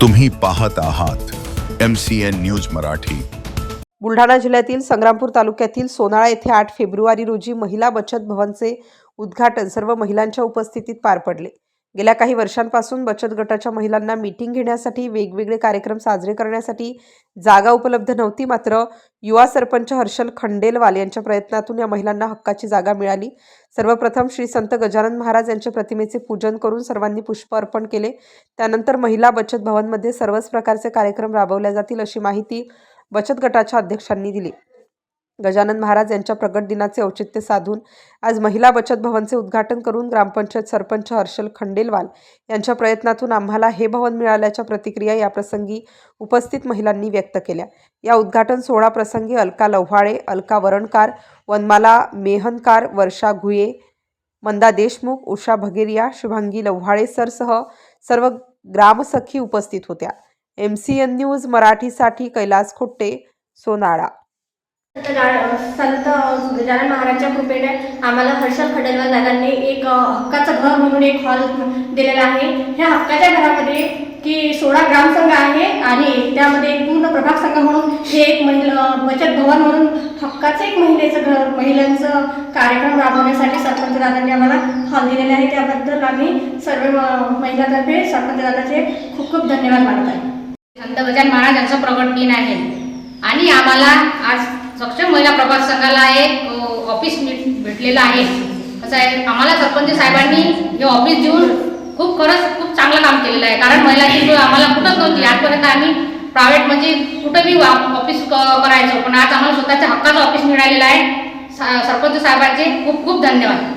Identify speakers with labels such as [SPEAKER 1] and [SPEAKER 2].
[SPEAKER 1] तुम्ही पाहत आहात M C N news Marathi.
[SPEAKER 2] Buldhana जिल्ह्यातील संग्रामपूर तालुक्यातील सोनाळा येथे आठ फेब्रुवारी रोजी महिला बचत भवनचे उद्घाटन सर्व महिलांच्या उपस्थितीत पार पडले. गेल्या काही वर्षांपासून बचत गटाच्या महिलांना मीटिंग घेण्यासाठी वेगवेगळे कार्यक्रम साजरे करण्यासाठी जागा उपलब्ध नव्हती. मात्र युवा सरपंच हर्षल खंडेलवाल यांच्या प्रयत्नातून या महिलांना हक्काची जागा मिळाली. सर्वप्रथम श्री संत गजानन महाराज यांच्या प्रतिमेचे पूजन करून सर्वांनी पुष्प अर्पण केले. त्यानंतर महिला बचत भवनमध्ये सर्वच प्रकारचे कार्यक्रम राबवले जातील अशी माहिती बचत गटाच्या अध्यक्षांनी दिली. गजानन महाराज यांच्या प्रगट दिनाचे औचित्य साधून आज महिला बचत भवनचे उद्घाटन करून ग्रामपंचायत सरपंच हर्षल खंडेलवाल यांच्या प्रयत्नातून आम्हाला हे भवन मिळाल्याच्या प्रतिक्रिया याप्रसंगी उपस्थित महिलांनी व्यक्त केल्या. या उद्घाटन सोहळा प्रसंगी अलका लव्हाळे अलका वरणकार वनमाला मेहनकार वर्षा घुये मंदा देशमुख उषा भगेरिया शुभांगी लव्हाळे सरसह सर्व ग्रामसखी उपस्थित होत्या. एम सी एन न्यूज मराठीसाठी कैलास खोट्टे सोनाळा
[SPEAKER 3] संत गजानन महाराजच्या कृपेने आम्हाला हर्षल खडेलवाल दादांनी एक हक्काचं घर म्हणून एक हॉल दिलेला आहे. ह्या हक्काच्या घरामध्ये की सोळा ग्रामसंघ आहे आणि त्यामध्ये एक पूर्ण प्रभाग संघ म्हणून हे एक महिला बचत भवन म्हणून हक्काचं एक महिलेचं घर महिलांचं कार्यक्रम राबवण्यासाठी सरपंच दादांनी आम्हाला हॉल दिलेला आहे. त्याबद्दल आम्ही सर्व महिलातर्फे सरपंच दादाचे खूप खूप धन्यवाद मानत आहे.
[SPEAKER 4] संत गजानन महाराजांचं प्रगट दिन आहे. आणि आम्हाला आज सक्षम महिला प्रभाग संघाला एक ऑफिस भेट- भेटलेलं आहे. कसं आहे. आम्हाला सरपंच साहेबांनी हे ऑफिस देऊन खूप खरंच खूप चांगलं काम केलेलं आहे. कारण महिलांची सोय आम्हाला कुठंच नव्हती. आजपर्यंत आम्ही प्रायव्हेट म्हणजे कुठं बी ऑफिस क- करायचो. पण आज आम्हाला स्वतःच्या हक्काचं ऑफिस मिळालेलं आहे. सा- सरपंच साहेबांचे खूप खूप धन्यवाद.